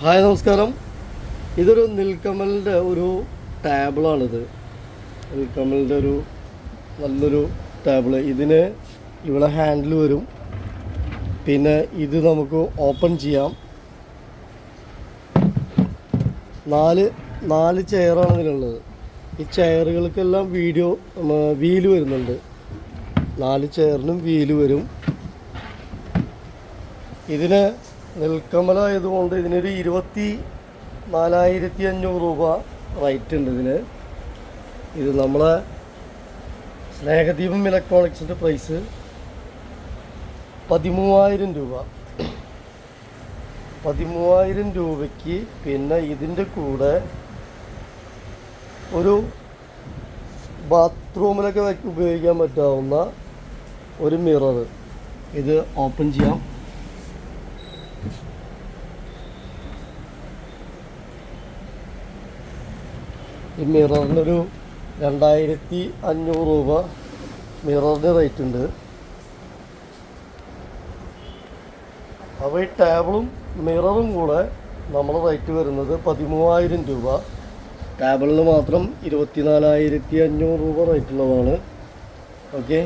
Hi നമസ്കാരം. ഇതൊരു നിൽക്കമലിന്റെ ഒരു ടേബിളാണിത്. നിൽക്കമലിന്റെ ഒരു നല്ലൊരു ടേബിൾ. ഇതിന് ഇവിടെ ഹാൻഡിൽ വരും. പിന്നെ ഇത് നമുക്ക് ഓപ്പൺ ചെയ്യാം. നാല് നാല് ചെയറാണ് ഇതിനുള്ളത് ഈ ചെയറുകൾക്കെല്ലാം വീഡിയോ വീൽ വരുന്നുണ്ട്. നാല് ചെയറിനും വീൽ വരും. ഇതിന് നെൽക്കമലായതുകൊണ്ട് ഇതിനൊരു ഇരുപത്തി നാലായിരത്തി അഞ്ഞൂറ് രൂപ റേറ്റ് ഉണ്ട് ഇതിന്. ഇത് നമ്മളെ സ്നേഹദീപം ഇലക്ട്രോണിക്സിന്റെ പ്രൈസ് പതിമൂവായിരം രൂപ. പതിമൂവായിരം രൂപയ്ക്ക് പിന്നെ ഇതിന്റെ കൂടെ ഒരു ബാത്റൂമിലൊക്കെ ഉപയോഗിക്കാൻ പറ്റാവുന്ന ഒരു മിറർ ഇത് ഓപ്പൺ ചെയ്യാം. ഈ മിററിനൊരു രണ്ടായിരത്തി അഞ്ഞൂറ് രൂപ മിററിന് റേറ്റ് ഉണ്ട് അപ്പോൾ ഈ ടേബിളും മിററും കൂടെ നമ്മുടെ റേറ്റ് വരുന്നത് പതിമൂവായിരം രൂപ. ടേബിളിന് മാത്രം ഇരുപത്തി നാലായിരത്തി അഞ്ഞൂറ് രൂപ റേറ്റുള്ളതാണ്. ഓക്കെ?